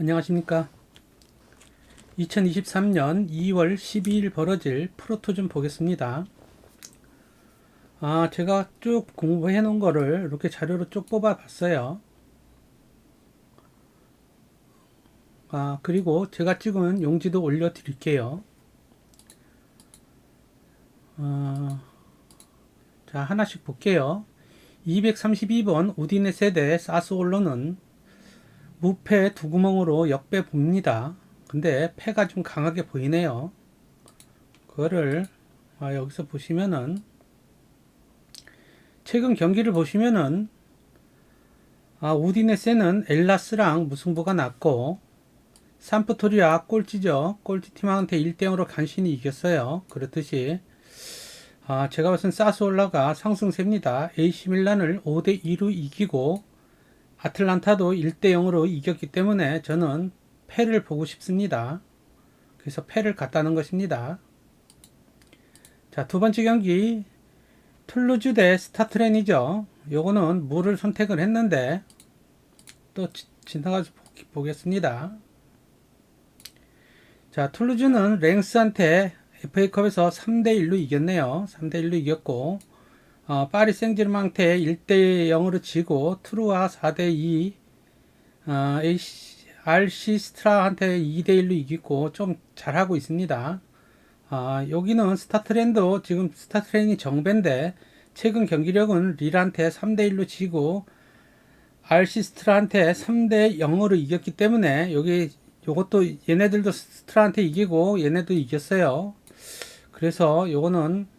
안녕하십니까. 2023년 2월 12일 벌어질 프로토 좀 보겠습니다. 아, 제가 쭉 공부해 놓은 거를 이렇게 자료로 쭉 뽑아 봤어요. 아, 그리고 제가 찍은 용지도 올려 드릴게요. 아, 자, 하나씩 볼게요. 232번 우디네 세대 사스 올로는 무패 두 구멍으로 역배 봅니다. 근데 패가 좀 강하게 보이네요. 그거를 아, 여기서 보시면은 최근 경기를 보시면은 아, 우디네세는 엘라스랑 무승부가 났고 산프토리아 꼴찌죠. 꼴찌팀한테 1대0으로 간신히 이겼어요. 그렇듯이 아, 제가 봤을 땐 사스올라가 상승세입니다. AC 밀란을 5대2로 이기고 아틀란타도 1대 0으로 이겼기 때문에 저는 패를 보고 싶습니다. 그래서 패를 갖다는 것입니다. 자, 두 번째 경기 툴루즈 대 스타트렌이죠. 요거는 무를 선택을 했는데 또 지- 지나가서 보- 보겠습니다. 자, 툴루즈는 랭스한테 FA컵에서 3대1로 이겼네요. 3대1로 이겼고 어, 파리 생제르맹한테 1대 0으로 지고 트루와 4대 2 어, AC, RC 스트라한테 2대 1로 이기고 좀 잘하고 있습니다. 아, 여기는 스타트렌도 지금 스타트렌이 정배인데 최근 경기력은 릴한테 3대 1로 지고 RC 스트라한테 3대 0으로 이겼기 때문에 여기 요것도 얘네들도 스트라한테 이기고 얘네도 이겼어요. 그래서 요거는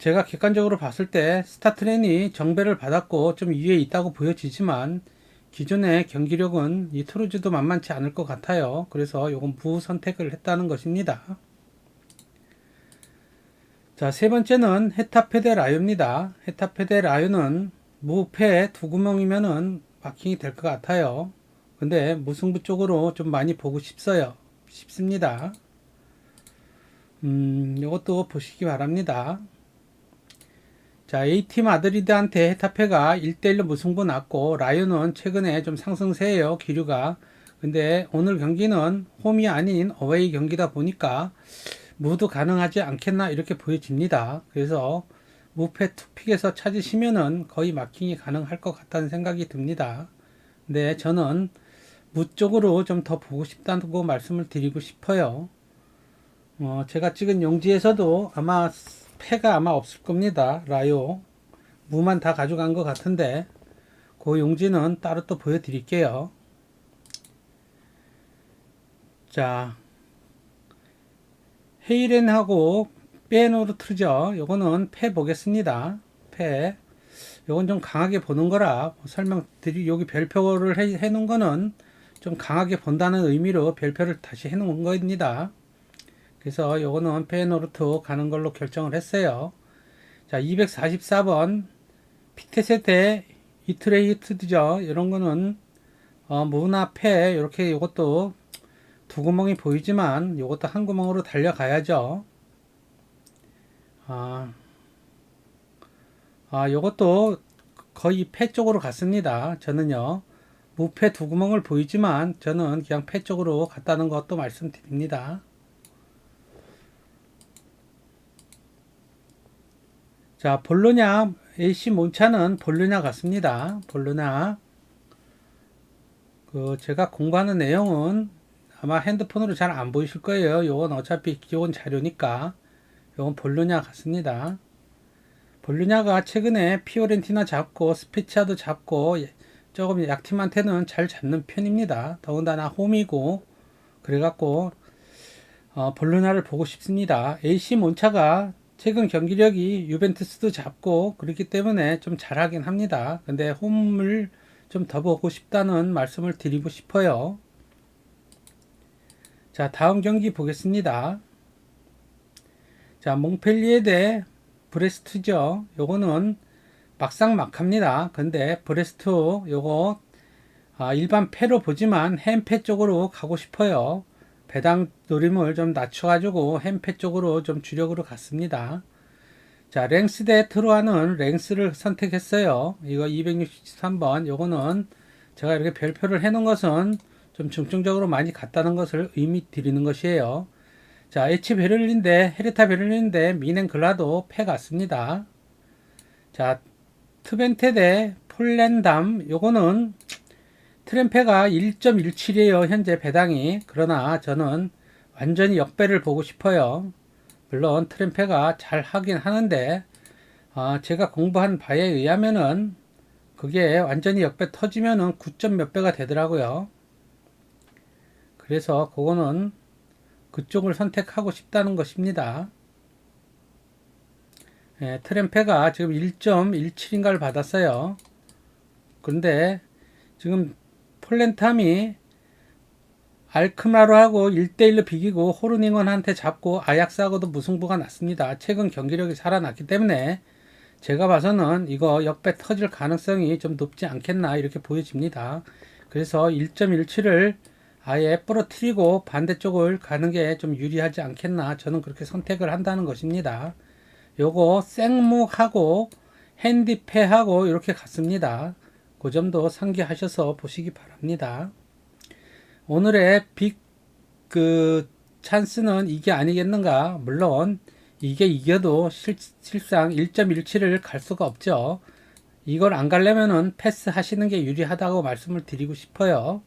제가 객관적으로 봤을 때 스타트렌이 정배를 받았고 좀 위에 있다고 보여지지만 기존의 경기력은 이 트루즈도 만만치 않을 것 같아요. 그래서 요건 무 선택을 했다는 것입니다. 자, 세 번째는 헤타페데 라요입니다. 헤타페데 라요는 무패 두 구멍이면은 마킹이 될 것 같아요. 근데 무승부 쪽으로 좀 많이 보고 싶어요. 싶습니다. 음, 이것도 보시기 바랍니다. 자, A팀 마드리드한테 헤타페가 1대1로 무승부 났고, 라이온은 최근에 좀 상승세예요, 기류가. 근데 오늘 경기는 홈이 아닌 어웨이 경기다 보니까 무도 가능하지 않겠나 이렇게 보여집니다. 그래서 무패 투픽에서 찾으시면은 거의 마킹이 가능할 것 같다는 생각이 듭니다. 근데 저는 무 쪽으로 좀 더 보고 싶다고 말씀을 드리고 싶어요. 어, 제가 찍은 용지에서도 아마 패가 아마 없을 겁니다. 라요. 무만 다 가져간 것 같은데 그 용지는 따로 또 보여드릴게요. 자, 헤이렌하고 빼노르 트죠. 요거는 패 보겠습니다. 패. 요건 좀 강하게 보는 거라 설명드리 여기 별표를 해, 해 놓은 거는 좀 강하게 본다는 의미로 별표를 다시 해 놓은 겁니다. 그래서 요거는 페노르트 가는 걸로 결정을 했어요. 자, 244번 피테세테 이트레이트죠. 이런 거는 어, 무나 패 이렇게 요것도 두 구멍이 보이지만 요것도 한 구멍으로 달려가야죠. 아, 아, 요것도 거의 패 쪽으로 갔습니다. 저는요. 무패 두 구멍을 보이지만 저는 그냥 패 쪽으로 갔다는 것도 말씀드립니다. 자, 볼로냐 AC 몬차는 볼로냐 같습니다. 볼로냐. 그 제가 공부하는 내용은 아마 핸드폰으로 잘 안 보이실 거예요. 요건 어차피 기본 자료니까. 요건 볼로냐 같습니다. 볼로냐가 최근에 피오렌티나 잡고 스페치아도 잡고 조금 약팀한테는 잘 잡는 편입니다. 더군다나 홈이고 그래갖고 어, 볼로냐를 보고 싶습니다. AC 몬차가 최근 경기력이 유벤투스도 잡고 그렇기 때문에 좀 잘하긴 합니다. 근데 홈을 좀 더 보고 싶다는 말씀을 드리고 싶어요. 자, 다음 경기 보겠습니다. 자, 몽펠리에 대 브레스트죠. 요거는 막상 막합니다. 근데 브레스트 요거 아, 일반 패로 보지만 햄패 쪽으로 가고 싶어요. 배당 노림을 좀 낮춰가지고 햄패 쪽으로 좀 주력으로 갔습니다. 자, 랭스 대 트로아는 랭스를 선택했어요. 이거 263번. 요거는 제가 이렇게 별표를 해 놓은 것은 좀좀 중증적으로 많이 갔다는 것을 의미 드리는 것이에요. 자, H 베를린대, 헤르타 베를린대, 미넨 글라도 패 같습니다. 자, 트벤테 대 폴렌담, 요거는 트램페가 1.17이에요. 현재 배당이. 그러나 저는 완전히 역배를 보고 싶어요. 물론 트램페가 잘 하긴 하는데 아, 제가 공부한 바에 의하면은 그게 완전히 역배 터지면은 9점 몇 배가 되더라고요. 그래서 그거는 그쪽을 선택하고 싶다는 것입니다. 예, 트램페가 지금 1.17인가를 받았어요. 그런데 지금 폴렌탐이 알크마로하고 1대1로 비기고 호르닝원한테 잡고 아약스하고도 무승부가 났습니다. 최근 경기력이 살아났기 때문에 제가 봐서는 이거 역배 터질 가능성이 좀 높지 않겠나 이렇게 보여집니다. 그래서 1.17을 아예 부러뜨리고 반대쪽을 가는 게 좀 유리하지 않겠나 저는 그렇게 선택을 한다는 것입니다. 요거 생목하고 핸디패하고 이렇게 갔습니다. 그 점도 상기하셔서 보시기 바랍니다. 오늘의 빅 그 찬스는 이게 아니겠는가? 물론 이게 이겨도 실, 실상 1.17을 갈 수가 없죠. 이걸 안 가려면은 패스 하시는 게 유리하다고 말씀을 드리고 싶어요.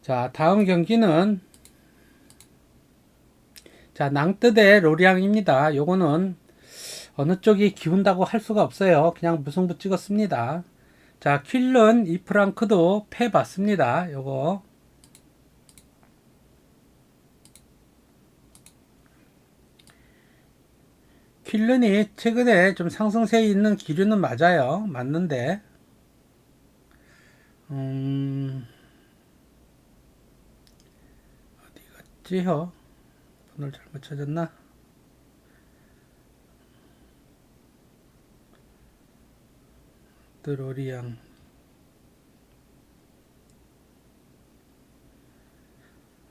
자, 다음 경기는 자, 낭뜨대 로리앙입니다. 요거는 어느 쪽이 기운다고 할 수가 없어요. 그냥 무승부 찍었습니다. 자, 퀼른 이프랑크도 패 봤습니다. 요거. 퀼른이 최근에 좀 상승세에 있는 기류는 맞아요. 맞는데, 음, 어디 갔지요? 번호를 잘못 찾았나? 드로리앙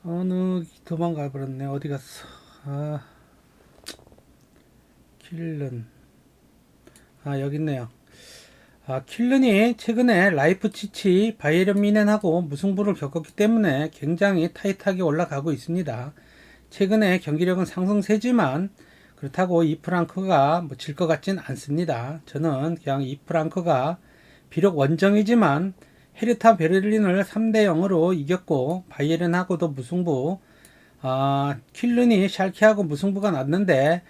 어느 도망가 버렸네. 어디 갔어? 아 킬른 아 여기 있네요. 아 킬른이 최근에 라이프치치 바이에른 미넨하고 무승부를 겪었기 때문에 굉장히 타이트하게 올라가고 있습니다. 최근에 경기력은 상승세지만 그렇다고 이 프랑크가 뭐 질 것 같진 않습니다. 저는 그냥 이 프랑크가 비록 원정이지만 헤르타 베를린을 3대 0으로 이겼고 바이에른하고도 무승부 아, 킬른이 샬케하고 무승부가 났는데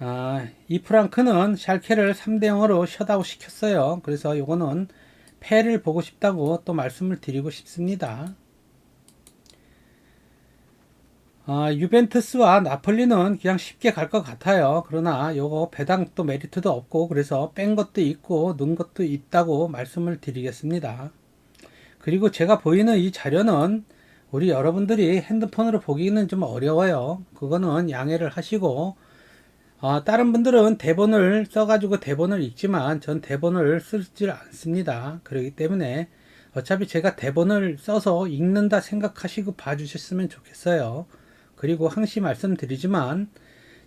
아, 이 프랑크는 샬케를 3대 0으로 셧아웃 시켰어요. 그래서 요거는 패를 보고 싶다고 또 말씀을 드리고 싶습니다. 아, 유벤투스와 나폴리는 그냥 쉽게 갈 것 같아요. 그러나 요거 배당도 메리트도 없고 그래서 뺀 것도 있고 넣은 것도 있다고 말씀을 드리겠습니다. 그리고 제가 보이는 이 자료는 우리 여러분들이 핸드폰으로 보기는 좀 어려워요. 그거는 양해를 하시고 어, 다른 분들은 대본을 써가지고 대본을 읽지만 전 대본을 쓰질 않습니다. 그렇기 때문에 어차피 제가 대본을 써서 읽는다 생각하시고 봐주셨으면 좋겠어요. 그리고 항시 말씀드리지만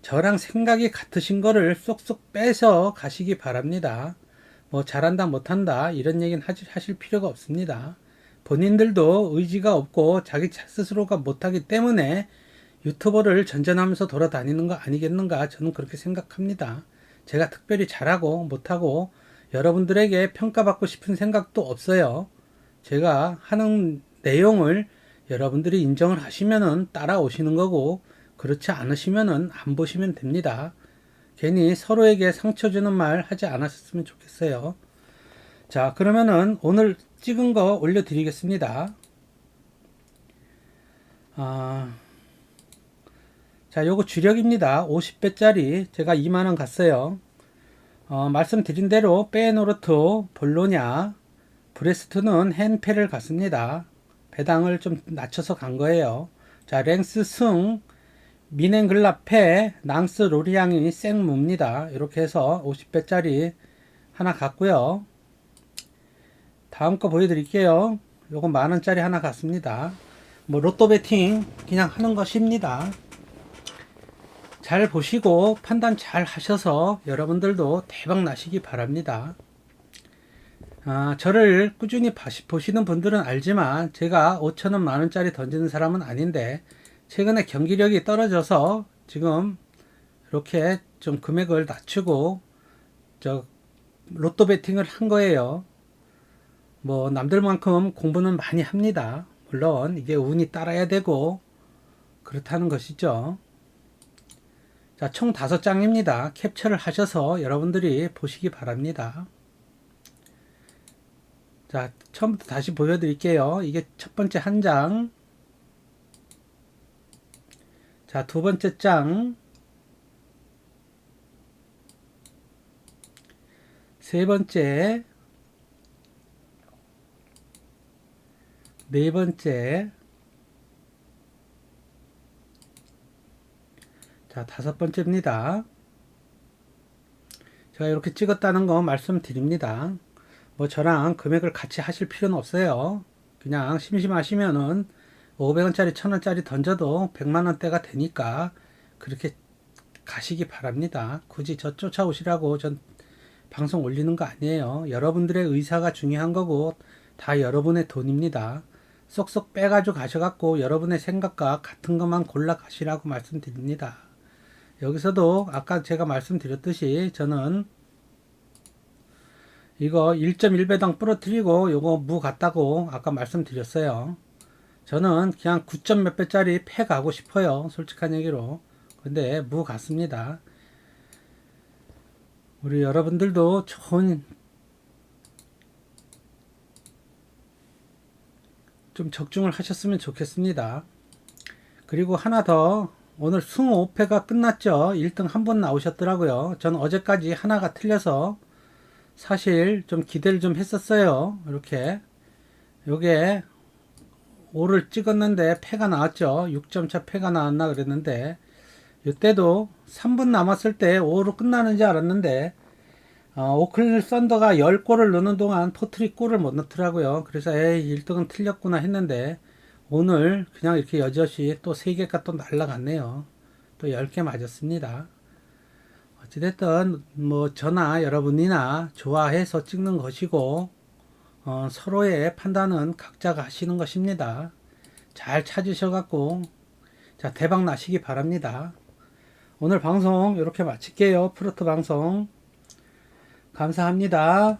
저랑 생각이 같으신 거를 쏙쏙 빼서 가시기 바랍니다. 뭐 잘한다 못한다 이런 얘기는 하실 필요가 없습니다. 본인들도 의지가 없고 자기 스스로가 못하기 때문에 유튜버를 전전하면서 돌아다니는 거 아니겠는가 저는 그렇게 생각합니다. 제가 특별히 잘하고 못하고 여러분들에게 평가받고 싶은 생각도 없어요. 제가 하는 내용을 여러분들이 인정을 하시면은 따라오시는 거고 그렇지 않으시면은 안 보시면 됩니다. 괜히 서로에게 상처 주는 말 하지 않았으면 좋겠어요. 자, 그러면은 오늘 찍은 거 올려드리겠습니다. 아, 자, 요거 주력입니다. 50배짜리 제가 2만원 갔어요. 어, 말씀드린 대로 빼노르트, 볼로냐, 브레스트는 hen패를 갔습니다. 배당을 좀 낮춰서 간 거예요. 자, 랭스 승, 미넨글라페, 낭스 로리앙이 생무입니다. 이렇게 해서 50배짜리 하나 갔고요. 다음 거 보여드릴게요. 요거 만원짜리 하나 갔습니다. 뭐 로또 베팅 그냥 하는 것입니다. 잘 보시고 판단 잘 하셔서 여러분들도 대박 나시기 바랍니다. 아, 저를 꾸준히 보시는 분들은 알지만 제가 5천원 만원짜리 던지는 사람은 아닌데 최근에 경기력이 떨어져서 지금 이렇게 좀 금액을 낮추고 저 로또 베팅을 한 거예요. 뭐 남들만큼 공부는 많이 합니다. 물론 이게 운이 따라야 되고 그렇다는 것이죠. 자, 총 다섯 장입니다. 캡처를 하셔서 여러분들이 보시기 바랍니다. 자, 처음부터 다시 보여드릴게요. 이게 첫 번째 한 장. 자, 두 번째 장. 세 번째. 네 번째. 자, 다섯 번째입니다. 제가 이렇게 찍었다는 거 말씀드립니다. 뭐 저랑 금액을 같이 하실 필요는 없어요. 그냥 심심하시면은 500원짜리, 1000원짜리 던져도 100만원대가 되니까 그렇게 가시기 바랍니다. 굳이 저 쫓아오시라고 전 방송 올리는 거 아니에요. 여러분들의 의사가 중요한 거고 다 여러분의 돈입니다. 쏙쏙 빼가지고 가셔갖고 여러분의 생각과 같은 것만 골라 가시라고 말씀드립니다. 여기서도 아까 제가 말씀드렸듯이 저는 이거 1.1배당 부러뜨리고 요거 무 같다고 아까 말씀드렸어요. 저는 그냥 9점 몇 배짜리 패 가고 싶어요. 솔직한 얘기로. 근데 무 같습니다. 우리 여러분들도 좋은 좀 적중을 하셨으면 좋겠습니다. 그리고 하나 더 오늘 승호 5패가 끝났죠. 1등 한 번 나오셨더라고요. 저는 어제까지 하나가 틀려서 사실 좀 기대를 좀 했었어요. 이렇게 요게 5를 찍었는데 패가 나왔죠. 6점 차 패가 나왔나 그랬는데 이때도 3분 남았을 때 5로 끝나는 줄 알았는데 어, 오클랜드 썬더가 10골을 넣는 동안 포트리 골을 못 넣더라고요. 그래서 에이 1등은 틀렸구나 했는데 오늘 그냥 이렇게 여럿이 또 3개가 또 날라갔네요. 또 10개 맞았습니다. 어찌됐든 뭐 저나 여러분이나 좋아해서 찍는 것이고 어, 서로의 판단은 각자가 하시는 것입니다. 잘 찾으셔갖고 자 대박 나시기 바랍니다. 오늘 방송 이렇게 마칠게요. 프로트 방송 감사합니다.